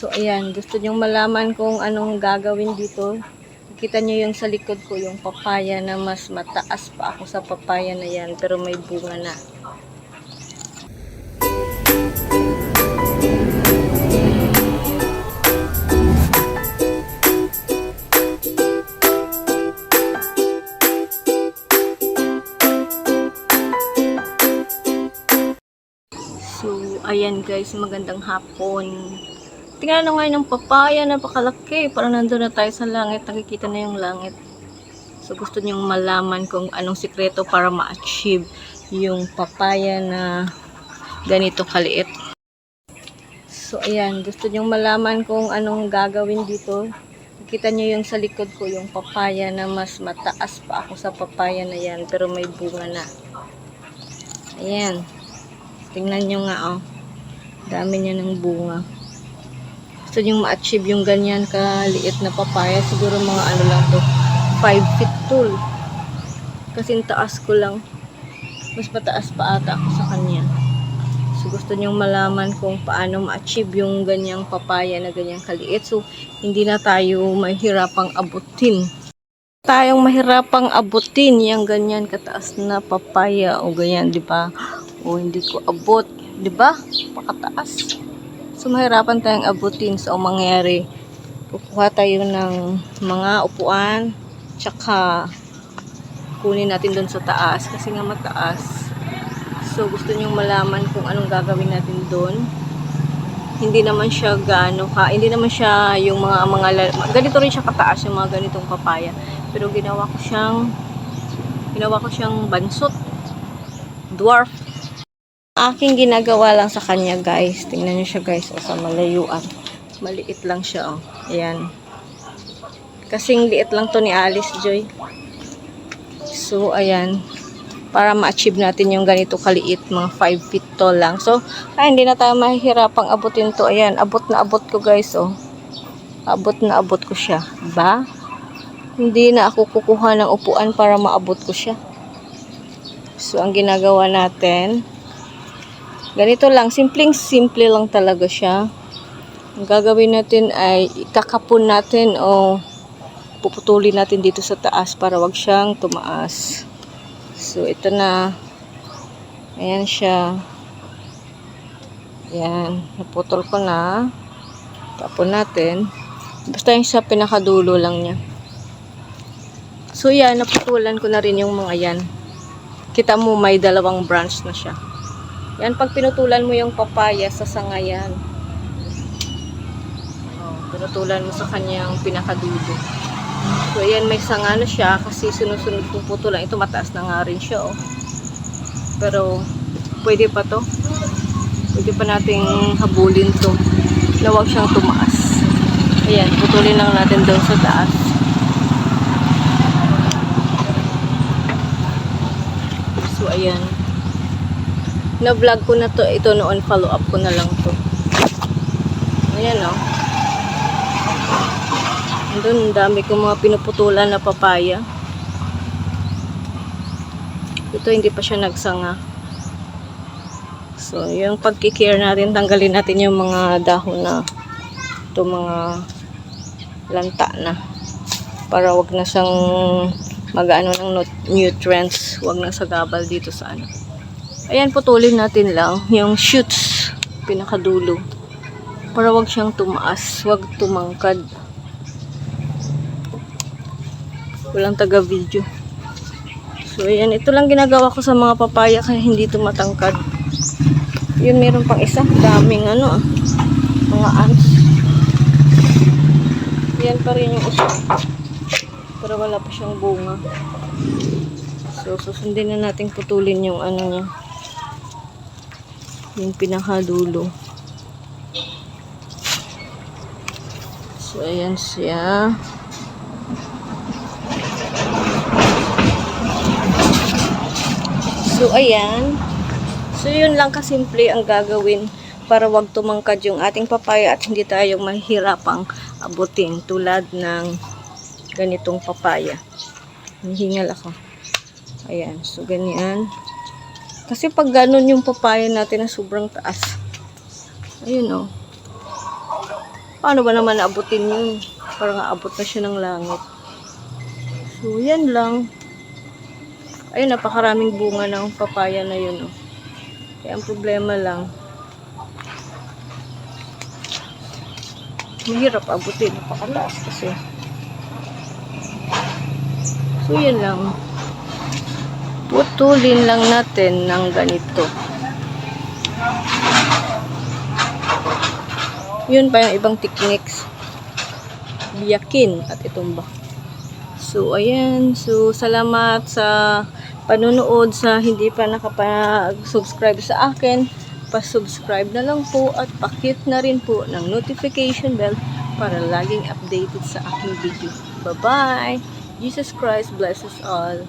So, ayan. Gusto nyong malaman kung anong gagawin dito. Kita nyo yung sa likod ko, yung papaya na mas mataas pa ako sa papaya na yan. Pero may bunga na. So, ayan guys, magandang hapon. Tingnan nyo ngayon ng papaya, napakalaki. Parang nandun na tayo sa langit, nakikita na yung langit. So, gusto nyong malaman kung anong sikreto para ma-achieve yung papaya na ganito kaliit. So, ayan, gusto nyong malaman kung anong gagawin dito. Kita nyo yung sa likod ko, yung papaya na mas mataas pa ako sa papaya na yan, pero may bunga na. Ayan. Tingnan nyo nga, oh. Dami niya ng bunga. Gusto nyo ma-achieve yung ganyan kaliit na papaya. Siguro mga ano lang to. 5 feet tall. Kasi taas ko lang. Mas mataas pa ata ako sa kanya. So, gusto nyong malaman kung paano ma-achieve yung ganyang papaya na ganyang kaliit. So, hindi na tayo mahirapang abutin. Tayong mahirapang abutin yung ganyan kataas na papaya o ganyan, di ba? O hindi ko abot, di ba? Pakataas. So, mahirapan tayong abutin. So, ang mangyayari, kukuha tayo ng mga upuan, tsaka kunin natin doon sa taas kasi nga mataas. So, gusto nyong malaman kung anong gagawin natin doon. Hindi naman siya gaano ka, hindi naman siya yung mga, mga, ganito rin siya kataas yung mga ganitong papaya. Pero ginawa ko siyang, ginawa ko siyang bansot. Dwarf. Aking ginagawa lang sa kanya guys. Tingnan niyo siya guys. O sa malayuan. Maliit lang siya oh. Ayan. Kasing liit lang to ni Alice Joy. So, ayan. Para ma-achieve natin yung ganito kaliit, mga 5 feet tall lang. So, ay, hindi na tayo mahihirapang abutin to. Ayan, abot na abot ko guys, oh. Abot na abot ko siya. Ba? Hindi na ako kukuha ng upuan para maabot ko siya. So, ang ginagawa natin, ganito lang, simpleng simple lang talaga siya. Ang gagawin natin ay kakapon natin o puputulin natin dito sa taas para wag siyang tumaas. So, ito na. Ayan siya. Ayan. Naputol ko na. Tapon natin. Basta yung sa pinakadulo lang niya. So, yan. Naputulan ko na rin yung mga yan. Kita mo may dalawang branch na siya. Yan. Pag pinutulan mo yung papaya sa sanga yan. Oh, pinutulan mo sa kanyang pinakadulo. So, ayan, may sanga na siya kasi sunod-sunod kong putulan. Ito, mataas na nga rin siya, oh. Pero, pwede pa to. Pwede pa nating habulin to. Na huwag siyang tumaas. Ayan, putulin lang natin doon sa taas. So, ayan. Na-vlog ko na to. Ito noon, follow up ko na lang to. Ayan, oh. Doon, dami kong mga pinuputulan na papaya. Ito, hindi pa siya nagsanga. So, yung pagkikare natin, tanggalin natin yung mga dahon na ito mga lanta na. Para wag na siyang mag-ano ng nut- nutrients. Wag na sagabal dito sa ano. Ayan, putulin natin lang yung shoots, pinakadulo. Para wag siyang tumaas, wag tumangkad. Walang taga-video. So, ayan. Ito lang ginagawa ko sa mga papaya kaya hindi tumatangkad. Yun, meron pang isa. Daming ano ah. Mga ants. Yan pa rin yung isa. Pero wala pa siyang bunga. So, susundin na natin putulin yung ano niya. Yung pinakadulo. So, ayan siya. So, ayan. So, yun lang kasimple ang gagawin para wag tumangkad yung ating papaya at hindi tayo mahirapang abutin tulad ng ganitong papaya. Hihingal ako. Ayan. So, ganyan. Kasi pag ganun yung papaya natin na sobrang taas. Ayun, oh. Paano ba naman naabutin yun? Parang aabot na siya ng langit. So, yan lang. Ayun, napakaraming bunga ng papaya na yun. Oh. Kaya ang problema lang, mahirap abutin. Napakataas kasi. So, yun lang. Putulin lang natin ng ganito. Yun pa yung ibang techniques. Biyakin at itumba. So, ayan. So, salamat sa panunood sa hindi pa nakapag-subscribe sa akin. Pa-subscribe na lang po at pakit na rin po ng notification bell para laging updated sa aking video. Bye-bye! Jesus Christ bless us all.